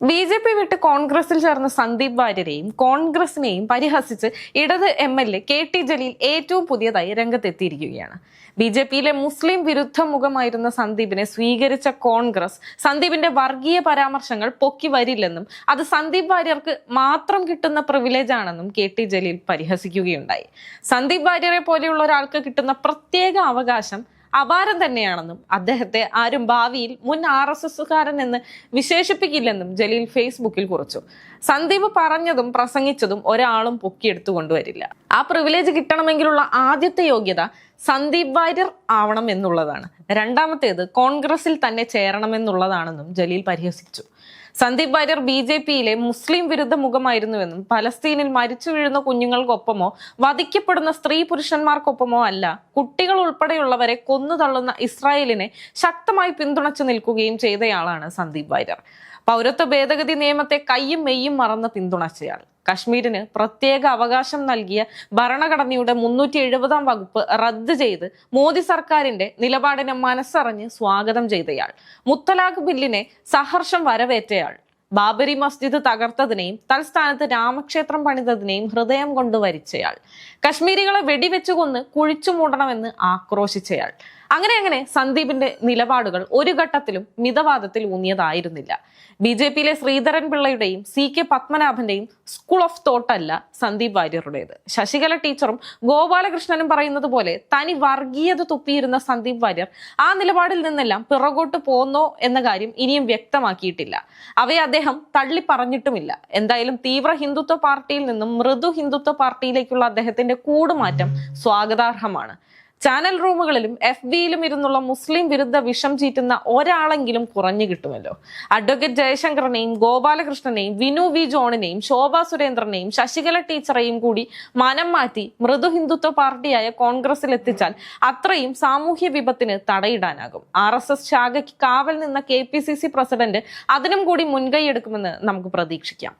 B J P വിട്ട് കോൺഗ്രസിൽ ചേർന്ന സന്ദീപ് വാര്യരെയും കോൺഗ്രസിനെയും പരിഹസിച്ച് ഇടത് M L A K T Jaleel ഏറ്റവും പുതിയതായി രംഗത്തെത്തിയിരിക്കുകയാണ്. ബി ജെ പിയിലെ മുസ്ലിം വിരുദ്ധ മുഖമായിരുന്ന സന്ദീപിനെ സ്വീകരിച്ച കോൺഗ്രസ് സന്ദീപിന്റെ വർഗീയ പരാമർശങ്ങൾ പൊക്കി വരില്ലെന്നും അത് സന്ദീപ് വാര്യർക്ക് മാത്രം കിട്ടുന്ന പ്രിവിലേജ് ആണെന്നും കെ ടി ജലീൽ പരിഹസിക്കുകയുണ്ടായി. സന്ദീപ് വാര്യരെ പോലെയുള്ള ഒരാൾക്ക് കിട്ടുന്ന പ്രത്യേക അവകാശം അപാരം തന്നെയാണെന്നും അദ്ദേഹത്തെ ആരും ഭാവിയിൽ മുൻ ആർ എസ് എസുകാരൻ എന്ന് വിശേഷിപ്പിക്കില്ലെന്നും ജലീൽ ഫേസ്ബുക്കിൽ കുറിച്ചു. സന്ദീപ് പറഞ്ഞതും പ്രസംഗിച്ചതും ഒരാളും പൊക്കിയെടുത്തു കൊണ്ടുവരില്ല. ആ പ്രിവിലേജ് കിട്ടണമെങ്കിലുള്ള ആദ്യത്തെ യോഗ്യത സന്ദീപ് വാര്യർ ആവണം എന്നുള്ളതാണ്. രണ്ടാമത്തേത് കോൺഗ്രസിൽ തന്നെ ചേരണമെന്നുള്ളതാണെന്നും ജലീൽ പരിഹസിച്ചു. സന്ദീപ് വാര്യർ ബി ജെ പിയിലെ മുസ്ലിം വിരുദ്ധ മുഖമായിരുന്നുവെന്നും പലസ്തീനിൽ മരിച്ചു വീഴുന്ന കുഞ്ഞുങ്ങൾക്കൊപ്പമോ വധിക്കപ്പെടുന്ന സ്ത്രീ പുരുഷന്മാർക്കൊപ്പമോ അല്ല കുട്ടികൾ ഉൾപ്പെടെയുള്ളവരെ കൊന്നു തള്ളുന്ന ഇസ്രായേലിനെ ശക്തമായി പിന്തുണച്ചു നിൽക്കുകയും ചെയ്തയാളാണ് സന്ദീപ് വാര്യർ. പൗരത്വ ഭേദഗതി നിയമത്തെ കയ്യും മെയ്യും മറന്ന് പിന്തുണച്ചയാൾ. കശ്മീരിന് പ്രത്യേക അവകാശം നൽകിയ ഭരണഘടനയുടെ മുന്നൂറ്റി എഴുപതാം വകുപ്പ് റദ്ദ് ചെയ്ത് മോദി സർക്കാരിന്റെ നിലപാടിനെ മനസ്സറിഞ്ഞ് സ്വാഗതം ചെയ്തയാൾ. മുത്തലാഖ് ബില്ലിനെ സഹർഷം വരവേറ്റയാൾ. ബാബരി മസ്ജിദ് തകർത്തതിനെയും തൽസ്ഥാനത്ത് രാമക്ഷേത്രം പണിതതിനെയും ഹൃദയം കൊണ്ട് വരിച്ചയാൾ. കശ്മീരികളെ വെടിവെച്ചുകൊന്ന് കുഴിച്ചു മൂടണമെന്ന് ആക്രോശിച്ചയാൾ. അങ്ങനെ അങ്ങനെ സന്ദീപിന്റെ നിലപാടുകൾ ഒരു ഘട്ടത്തിലും മിതവാദത്തിൽ ഊന്നിയതായിരുന്നില്ല. ബി ജെ പിയിലെ ശ്രീധരൻ പിള്ളയുടെയും സി കെ പത്മനാഭന്റെയും സ്കൂൾ ഓഫ് തോട്ടല്ല സന്ദീപ് വാര്യരുടേത്. ശശികല ടീച്ചറും ഗോപാലകൃഷ്ണനും പറയുന്നത് പോലെ തനി വർഗീയത തുപ്പിയിരുന്ന സന്ദീപ് വാര്യർ ആ നിലപാടിൽ നിന്നെല്ലാം പിറകോട്ട് പോന്നോ എന്ന കാര്യം ഇനിയും വ്യക്തമാക്കിയിട്ടില്ല. അവയെ അദ്ദേഹം തള്ളി പറഞ്ഞിട്ടുമില്ല എന്തായാലും തീവ്ര ഹിന്ദുത്വ പാർട്ടിയിൽ നിന്നും മൃദു ഹിന്ദുത്വ പാർട്ടിയിലേക്കുള്ള അദ്ദേഹത്തിന്റെ കൂടുമാറ്റം സ്വാഗതാർഹമാണ്. ചാനൽ റൂമുകളിലും എഫ് ബിയിലും ഇരുന്നുള്ള മുസ്ലിം വിരുദ്ധ വിഷം ചീറ്റുന്ന ഒരാളെങ്കിലും കുറഞ്ഞു കിട്ടുമല്ലോ. അഡ്വക്കേറ്റ് ജയശങ്കറിനെയും ഗോപാലകൃഷ്ണനെയും വിനു വി ജോണിനെയും ശോഭാ സുരേന്ദ്രനെയും ശശികല ടീച്ചറെയും കൂടി മനം മാറ്റി മൃദു ഹിന്ദുത്വ പാർട്ടിയായ കോൺഗ്രസിൽ എത്തിച്ചാൽ അത്രയും സാമൂഹ്യ വിപത്തിന് തടയിടാനാകും. ആർ എസ് എസ് ശാഖയ്ക്ക് കാവൽ നിന്ന K P C C president അതിനും കൂടി മുൻകൈ എടുക്കുമെന്ന് നമുക്ക് പ്രതീക്ഷിക്കാം.